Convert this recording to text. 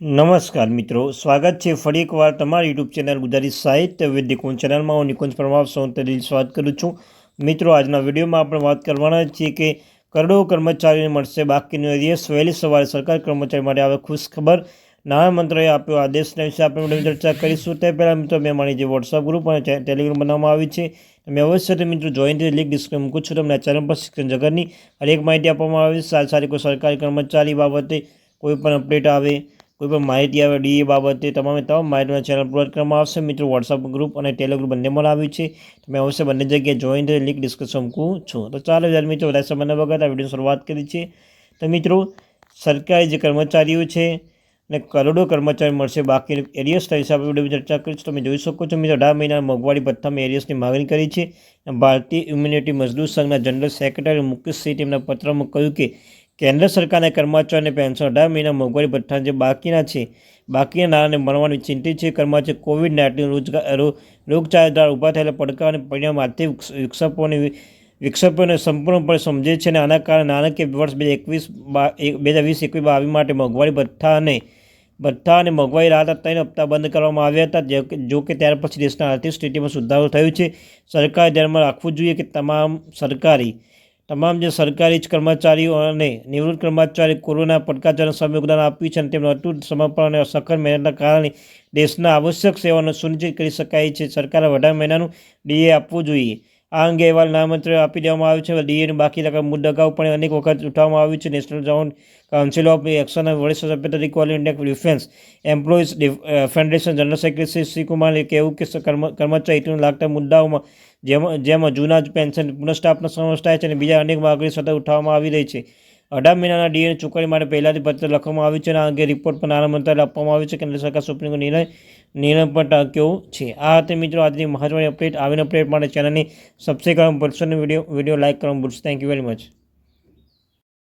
નમસ્કાર મિત્રો, સ્વાગત છે ફરી એકવાર તમારી યુટ્યુબ ચેનલ ગુજરાતી સાહિત્ય વિદ્યકોણ ચેનલમાં. હું નિકુંજ પ્રભાવ સૌંતરી સ્વાગત કરું છું. મિત્રો, આજના વિડીયોમાં આપણે વાત કરવાના છીએ કે કરોડો કર્મચારીઓને મળશે બાકીનો એરિયસ વહેલી સવારે સરકારી કર્મચારી માટે આવે ખુશ ખબર. નાણામંત્રીએ આપ્યો આદેશના વિશે આપણે ચર્ચા કરીશું. તે પહેલાં મિત્રો મેં મારી જે વોટ્સઅપ ગ્રુપ અને ટેલિગ્રામ બનાવવામાં આવી છે. તમે અવશ્ય મિત્રો જોઈન થઈ લિંક ડિસ્ક્રિપ્શન મૂકું છું. તમને ચેનલ પર શિક્ષણ જગતની હરેક માહિતી આપવામાં આવી. સારી સારી કોઈ સરકારી કર્મચારી બાબતે કોઈ પણ અપડેટ આવે કોઈ પણ માહિતી આવે ડીએ બાબતે તમામે તમામ માહિતીના ચેનલ પ્રોવાઈડ કરવામાં આવશે. મિત્રો વોટ્સઅપ ગ્રુપ અને ટેલિગ્રુપ બંનેમાં આવ્યું છે. તમે અવશ્ય બંને જગ્યાએ જોઈન થઈ લિંક ડિસ્કશન મૂકું છું. તો ચાલો યાર મિત્રો વધારે સમય ન વગર આ વીડિયો શરૂઆત કરી છે તો મિત્રો, સરકારી જે કર્મચારીઓ છે ને કરોડો કર્મચારી મળશે બાકી એરિયસના હિસાબે વીડિયો ચર્ચા કરીશ. તમે જોઈ શકો છો મિત્રો અઢાર મહિના મોંઘવારી ભથ્થામાં એરિયસની માગણી કરી છે. ભારતીય ઇમ્યુનિટી મજદૂર સંઘના જનરલ સેક્રેટરી મુકેશસિંહ તેમના પત્રમાં કહ્યું કે કેન્દ્ર સરકારના કર્મચારીઓને પેન્શન અઢાર મહિના મોંઘવારી ભથ્થા જે બાકીના છે, બાકીના નાણાંને મળવાની ચિંતિત છે. કર્મચારી કોવિડ નાઇન્ટીન રોજગાર રોગચાળા દ્વારા ઊભા થયેલા પડકાર અને પરિણામ આર્થિક વિક્ષ- વિક્ષેપોને વિક્ષેપોને સંપૂર્ણપણે સમજે છે અને આના કારણે નાણાકીય વર્ષ બે હજાર એકવીસ બા હજાર વીસ, એકવીસ, બાવીસ માટે મોંઘવારી ભથ્થા અને ભથ્થા અને મોંઘવારી રાહત ત્રણ હપ્તા બંધ કરવામાં આવ્યા હતા. જો કે ત્યાર પછી દેશના આર્થિક સ્થિતિમાં સુધારો થયો છે. સરકારે ધ્યાનમાં રાખવું જોઈએ કે તમામ સરકારી તમામ જે સરકારી કર્મચારીઓ અને નિવૃત્ત કર્મચારી કોરોના પડકારજનક સામે યોગદાન આપ્યું છે અને તેમનું અતૂટ સમર્પણ અને સખત મહેનતના કારણે દેશના આવશ્યક સેવાઓને સુનિશ્ચિત કરી શકાય છે. સરકારે અઢાર મહિનાનું ડીએ આપવું જોઈએ. આ અંગે અહેવાલ નામંત્રે આપી દેવામાં આવ્યું છે. ડીએની બાકી રકમ મુદ્દા અગાઉ પણ અનેક વખત ઉઠાવવામાં આવ્યું છે. નેશનલ ઝોન કાઉન્સિલ ઓફ એક્શનના વરિષ્ઠ સભ્ય તરીકે all India defence employees federation general secretary Shri કુમારે કહેવું કે કર્મચારીઓને લાગતા મુદ્દાઓમાં જેમાં જેમાં જૂના પેન્શન પુનઃસ્થાપના સમાવેશ થાય છે અને બીજા અનેક માગણીઓ સતત ઉઠાવવામાં આવી રહી છે. અઢાર મહિનાના ડીએની ચૂકવણી માટે પહેલાથી પત્ર લખવામાં આવ્યું છે અને આ અંગે રિપોર્ટ પણ નાણાં મંત્રાલય આપવામાં આવ્યું છે કેન્દ્ર સરકાર સુપ્રીમ કોર્ટ નિર્ણય નિર્ણય પણ ટાંક્યો છે. આ હતી મિત્રો આજની મહત્વની અપડેટ આવીને અપડેટ માટે ચેનલની સબસ્ક્રાઈબ કરવાનું ભૂલશો નહીં. વીડિયો વીડિયો લાઇક કરવાનું ભૂલશો થેન્ક યુ વેરી મચ